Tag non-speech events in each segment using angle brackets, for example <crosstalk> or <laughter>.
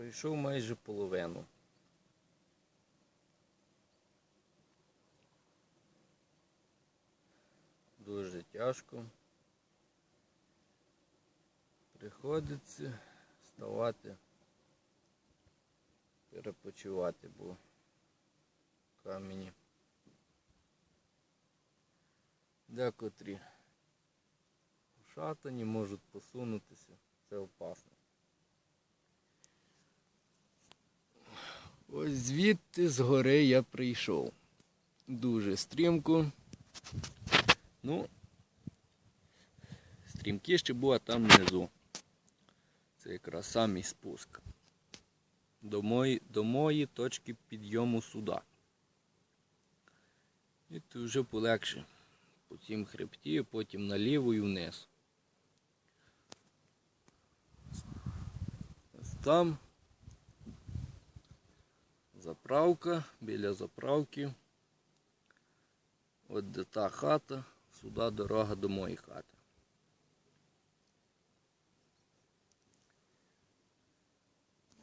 Пройшов майже половину. Дуже тяжко. Приходиться вставати, перепочивати, бо камені. Декотрі шатані можуть посунутися. Це опасно. Звідти з гори я прийшов. Дуже стрімко. Ну, стрімкіше було там внизу. Це якраз самий спуск. До мої, до моєї точки підйому суда. І тут вже полегше. По цім хребті, потім наліво і вниз. Там заправка, біля заправки. От де та хата, сюди дорога до моєї хати.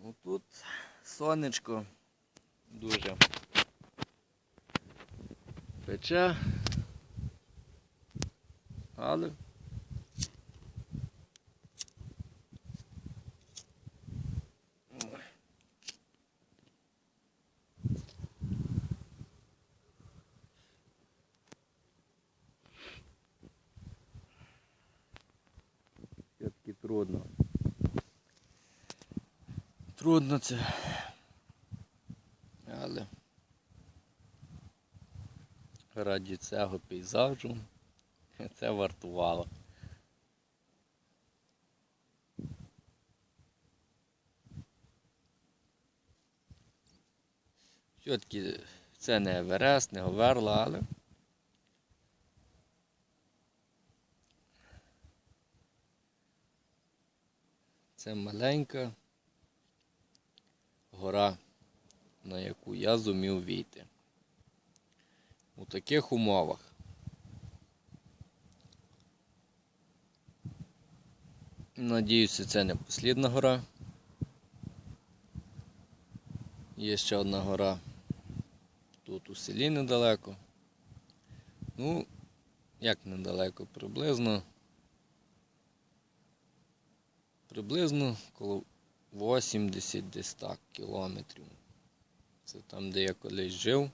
Отут сонечко дуже пече, але Трудно це. Але раді цього пейзажу це вартувало. Все-таки це не Еверест, не Говерла, але це маленька гора, на яку я зумів війти. У таких умовах. Надіюся, це не послідна гора. Є ще одна гора тут у селі недалеко. Ну, як недалеко, приблизно. Приблизно коло 80 десь так кілометрів. Це там, де я колись жив.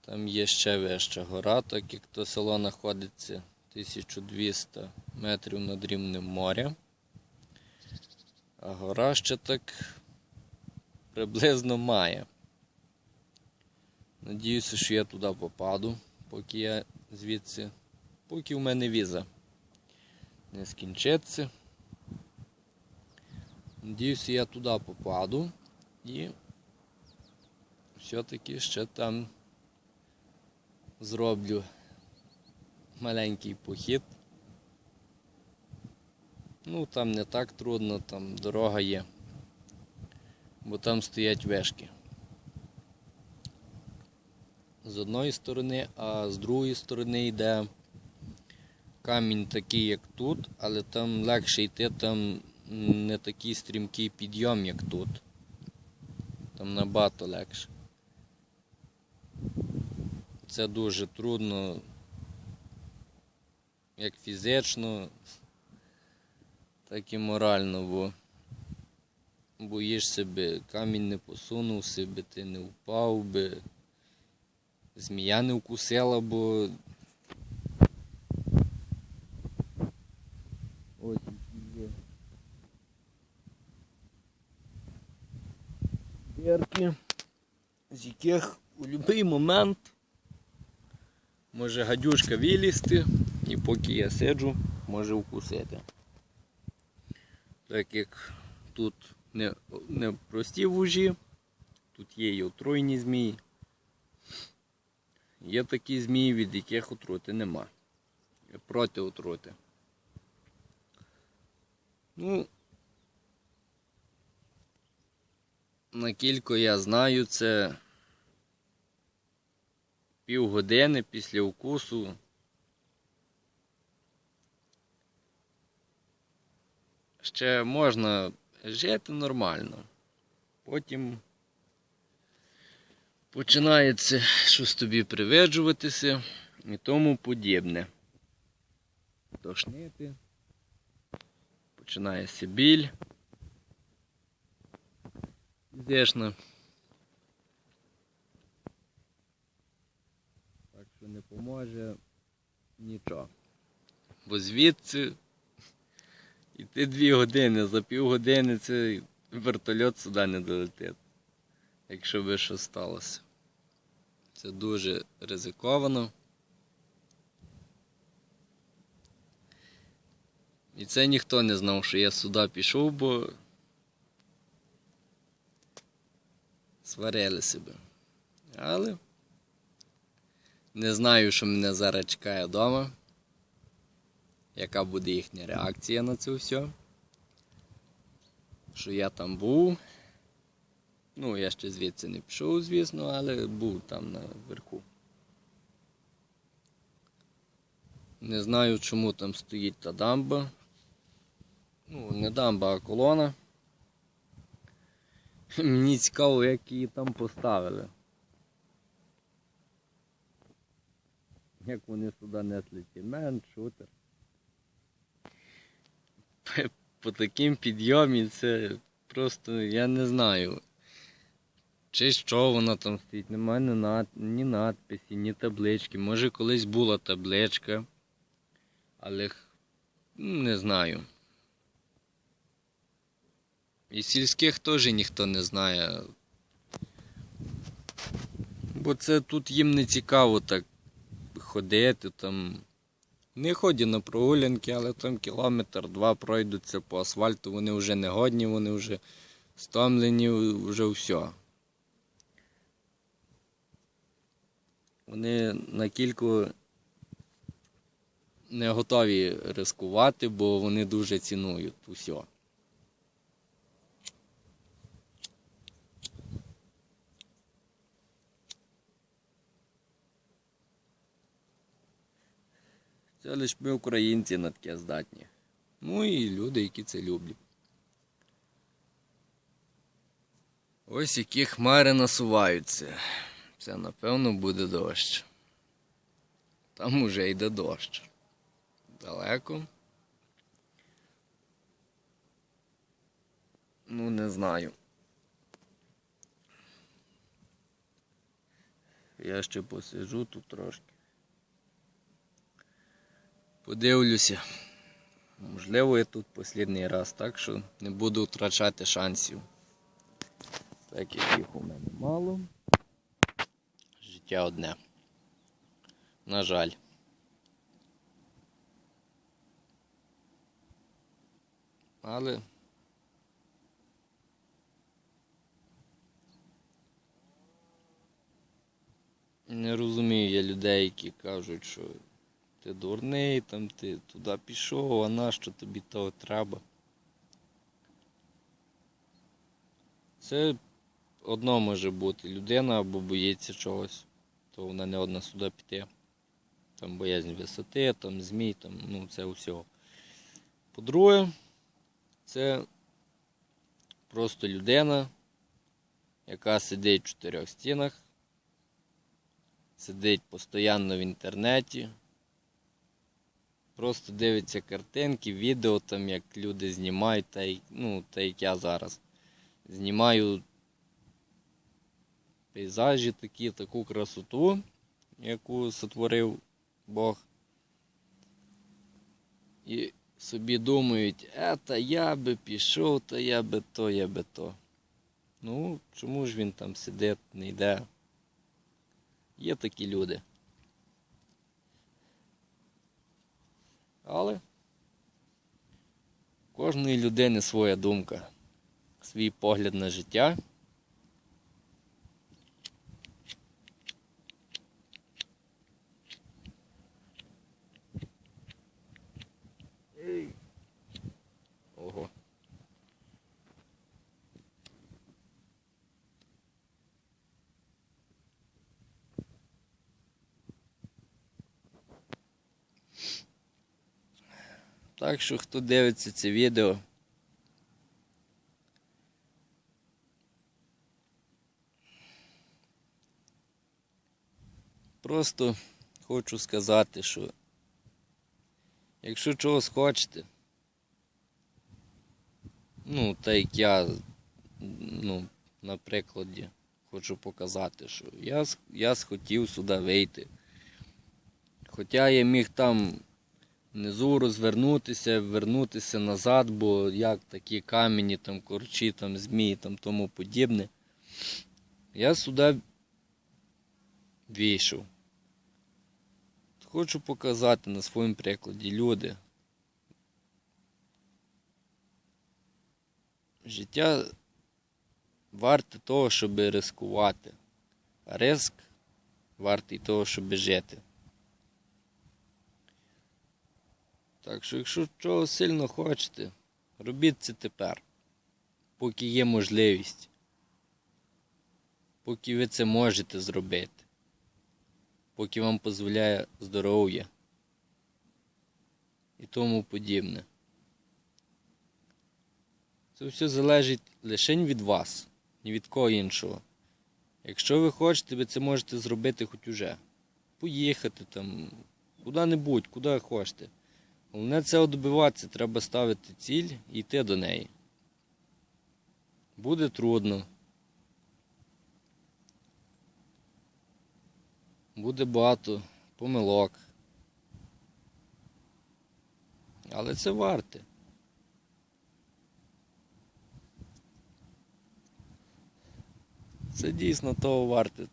Там є ще вища гора, так як то село знаходиться 1200 метрів над рівнем моря. А гора ще так приблизно має. Надіюся, що я туди попаду, поки я звідси, поки в мене віза не скінчиться. Надіюся, я туди попаду і все-таки ще там зроблю маленький похід. Ну, там не так трудно, там дорога є, бо там стоять вешки. З одної сторони, а з другої сторони йде камінь такий, як тут, але там легше йти, там не такий стрімкий підйом, як тут. Там набагато легше. Це дуже трудно, як фізично, так і морально, бо боїшся би, камінь не посунувся би, ти не впав би, змія не вкусила, бо ось є. Дірки, з яких у будь-який момент може гадюшка вилізти і поки я сиджу, може вкусити. Так як тут не, не прості вужі, тут є і отруйні змії. Є такі змії, від яких отрути нема. Проти отрути. Ну, Накільки я знаю, це півгодини після укусу. Ще можна жити нормально. Потім починається щось тобі привиджуватися і тому подібне. Тошнити. Починається біль. Звісно. Так що не поможе нічого. Бо звідси йти дві години, за півгодини цей вертольот сюди не долетить. Якщо би що сталося. Це дуже ризиковано. І це ніхто не знав, що я сюди пішов, бо сварили себе. Але не знаю, що мене зараз чекає вдома. Яка буде їхня реакція на це все? Що я там був. Ну, я ще звідси не пішов, звісно, але був там наверху. Не знаю, чому там стоїть та дамба. Ну, не дамба, а колона. Мені цікаво, як її там поставили. Як вони сюди несли цемент, шутер. По таким підйомі це просто я не знаю. Чи що вона там стоїть, немає ні, над... ні надписі, ні таблички. Може колись була табличка, але ну, не знаю. І сільських теж ніхто не знає. Бо це тут їм не цікаво так ходити там. Не ходять на прогулянки, але там кілометр-два пройдуться по асфальту, вони вже не годні, вони вже стомлені, вже все. Вони на кільку не готові ризикувати, бо вони дуже цінують усе. Це лише ми українці на таке здатні. Ну і люди, які це люблять. Ось які хмари насуваються. Це напевно буде дощ. Там уже йде дощ. Далеко. Ну, не знаю. Я ще посижу тут трошки. Подивлюся. Можливо, я тут останній раз, так що не буду втрачати шансів. Так як їх у мене мало. Життя одне. На жаль. Але не розумію я людей, які кажуть, що ти дурний, там ти туди пішов, а нащо тобі того треба? Це одно може бути. Людина або боїться чогось, то вона не одна сюди піти. Там боязнь висоти, там змій, там, ну це все. По-друге, це просто людина, яка сидить в чотирьох стінах, сидить постійно в інтернеті, просто дивиться картинки, відео, там, як люди знімають, та, ну, та як я зараз. Знімаю пейзажі такі, таку красоту, яку сотворив Бог. І собі думають, е, та я би пішов, та я би то, я би то. Ну, чому ж він там сидить, не йде? Є такі люди. Але кожної людини своя думка, свій погляд на життя. Так що, хто дивиться це відео, просто хочу сказати, що якщо чогось хочете, ну, так як я, ну, на прикладі хочу показати, що я я схотів сюди вийти. Хоча я міг там внизу розвернутися, вернутися назад, бо як такі камені, там корчі, там змії, там тому подібне. Я сюди вийшов. Хочу показати на своєму прикладі люди. Життя варте того, щоб ризикувати. А риск вартий того, щоб жити. Так що, якщо чого сильно хочете, робіть це тепер, поки є можливість, поки ви це можете зробити, поки вам дозволяє здоров'я і тому подібне. Це все залежить лише від вас, ні від кого іншого. Якщо ви хочете, ви це можете зробити хоч уже. Поїхати там, куди-небудь, куди хочете. Головне це добиватися, треба ставити ціль і йти до неї. Буде трудно. Буде багато помилок. Але це варте. Це дійсно того варте.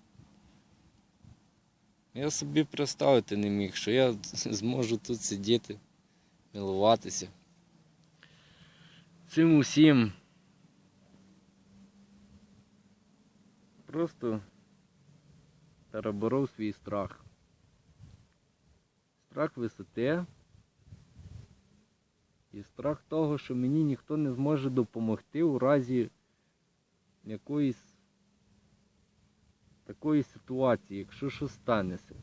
Я собі представити не міг, що я <laughs> зможу тут сидіти милуватися. Цим усім. Просто переборов свій страх. Страх висоти. І страх того, що мені ніхто не зможе допомогти у разі якоїсь такої ситуації, якщо щось станеться.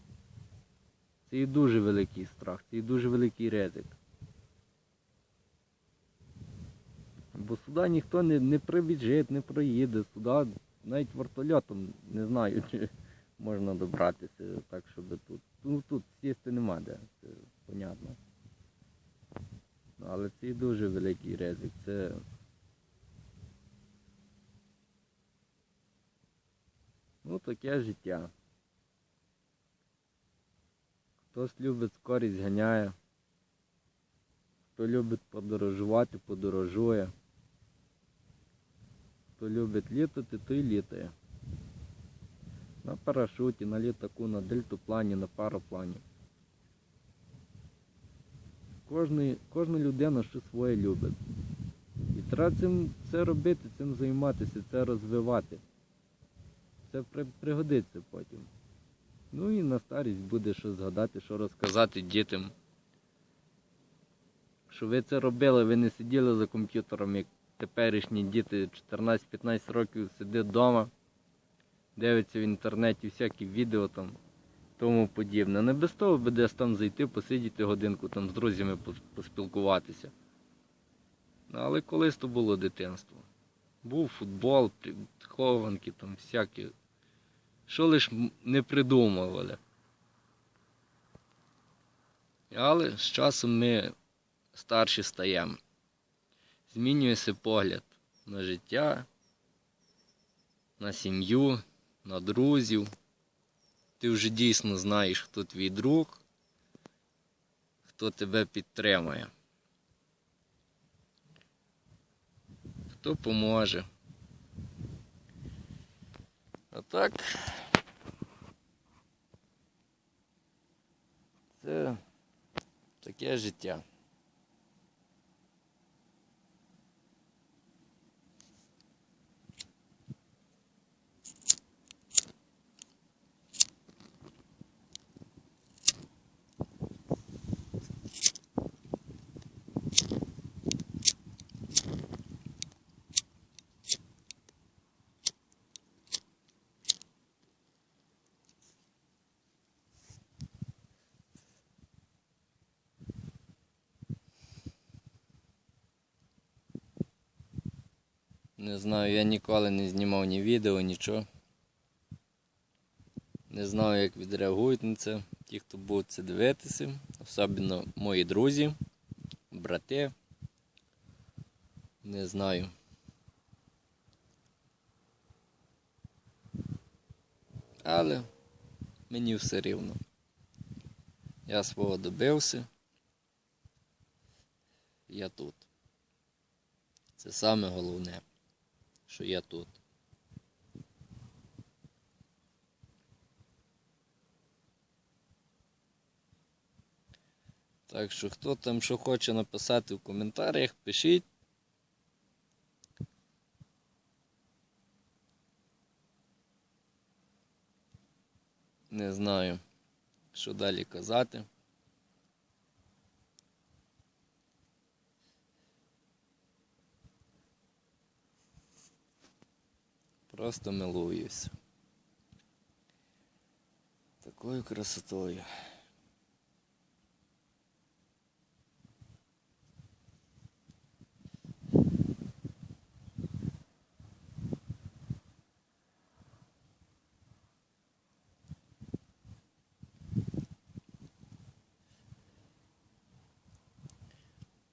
Це і дуже великий страх, це і дуже великий ризик. Бо сюди ніхто не, не прибіжить, не проїде, сюди навіть вертольотом не знаю, чи можна добратися так, щоб тут. Ну тут сісти нема де, це понятно. Але це і дуже великий ризик. Це Ну, таке життя. Хтось любить скорість ганяє, хто любить подорожувати, подорожує. Хто любить літати, той літає. На парашуті, на літаку, на дельтоплані, на параплані. Кожний, кожна людина що своє любить. І треба цим це робити, цим займатися, це розвивати. Це при- пригодиться потім. Ну і на старість буде що згадати, що розказати дітям. Що ви це робили, ви не сиділи за комп'ютером, як теперішні діти 14-15 років сидять вдома, дивляться в інтернеті всякі відео там, тому подібне. Не без того би десь там зайти, посидіти годинку там з друзями поспілкуватися. Але колись то було дитинство. Був футбол, хованки там всякі. Що лиш не придумували. Але з часом ми старші стаємо. Змінюється погляд на життя, на сім'ю, на друзів. Ти вже дійсно знаєш, хто твій друг, хто тебе підтримує. Хто поможе. А так. Це таке життя. Не знаю, я ніколи не знімав ні відео, нічого. Не знаю, як відреагують на це ті, хто будуть це дивитися, особливо мої друзі, брати. Не знаю. Але мені все рівно. Я свого добився. Я тут. Це саме головне, що я тут. Так що хто там що хоче написати в коментарях, пишіть. Не знаю, що далі казати. Просто милуюсь. Такою красотою.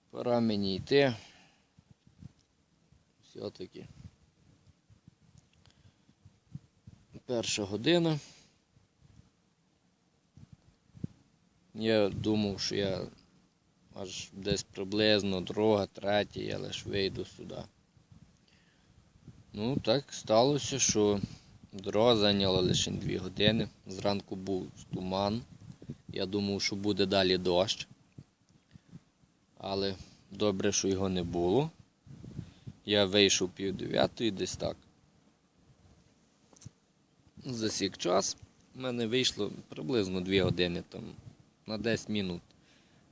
Пора мені йти. Все-таки. Перша година. Я думав, що я аж десь приблизно друга, третя, я лише вийду сюди. Ну, так сталося, що дорога зайняла лише 2 години. Зранку був туман. Я думав, що буде далі дощ. Але добре, що його не було. Я вийшов пів дев'ятої десь так. Засік час. У мене вийшло приблизно 2 години там на 10 минут.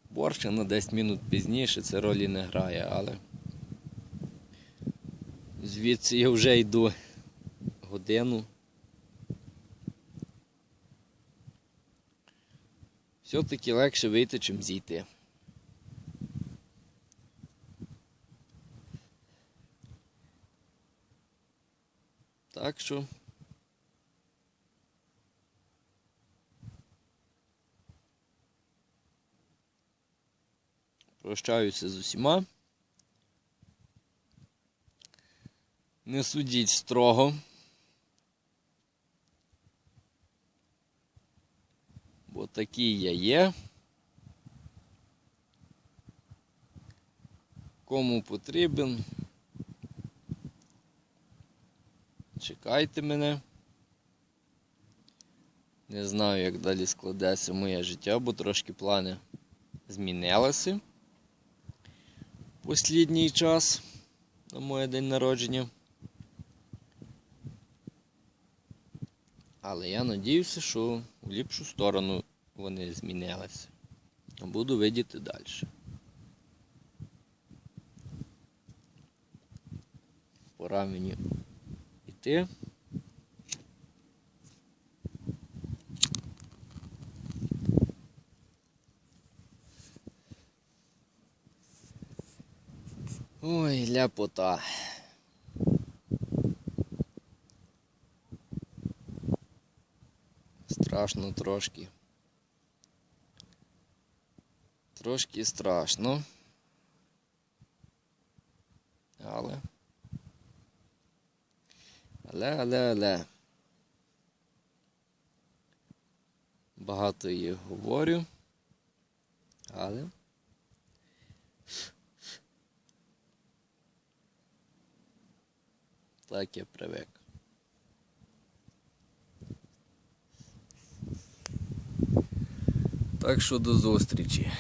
Борщ на 10 минут пізніше це ролі не грає, але звідси я вже йду годину. Все-таки легше вийти, чим зійти. Так що прощаюся з усіма. Не судіть строго. Бо такий я є. Кому потрібен, чекайте мене. Не знаю, як далі складеться моє життя, бо трошки плани змінилися. Послідній час на моє день народження. Але я надіюся, що в ліпшу сторону вони змінилися. Буду видіти далі. Пора мені йти. Ой, ляпота. Страшно трошки. Трошки страшно. Але. Але, але, але. Багато їх говорю. Але. Так я привик. Так що до зустрічі.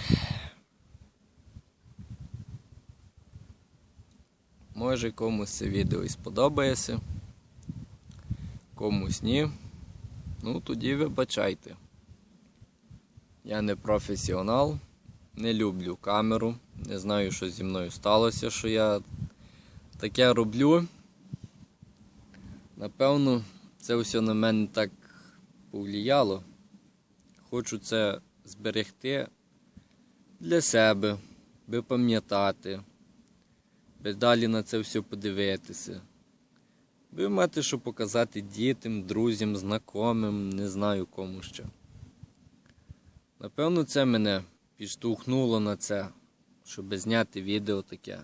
Може комусь це відео і сподобається, комусь ні. Ну тоді вибачайте. Я не професіонал, не люблю камеру, не знаю, що зі мною сталося, що я таке роблю. Напевно, це все на мене так повлияло. Хочу це зберегти для себе, би пам'ятати, би далі на це все подивитися. Ви маєте що показати дітям, друзям, знайомим, не знаю кому ще. Напевно, це мене підштовхнуло на це, щоб зняти відео таке.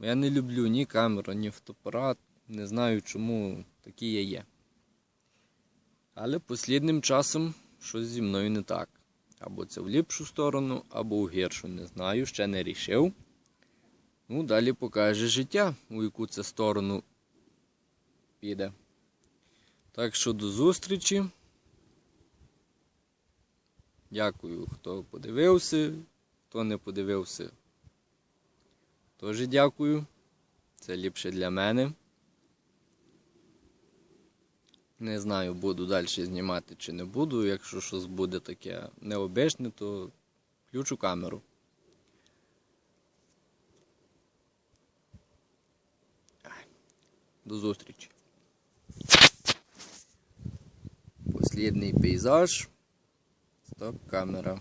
Я не люблю ні камеру, ні фотоапарат. Не знаю, чому такі я є. Але послідним часом щось зі мною не так. Або це в ліпшу сторону, або в гіршу. Не знаю, ще не рішив. Ну, далі покаже життя, у яку це сторону піде. Так що до зустрічі. Дякую, хто подивився, хто не подивився. Теж дякую. Це ліпше для мене. Не знаю, буду далі знімати чи не буду. Якщо щось буде таке необичне, то включу камеру. До зустрічі. Послідний пейзаж. Стоп камера.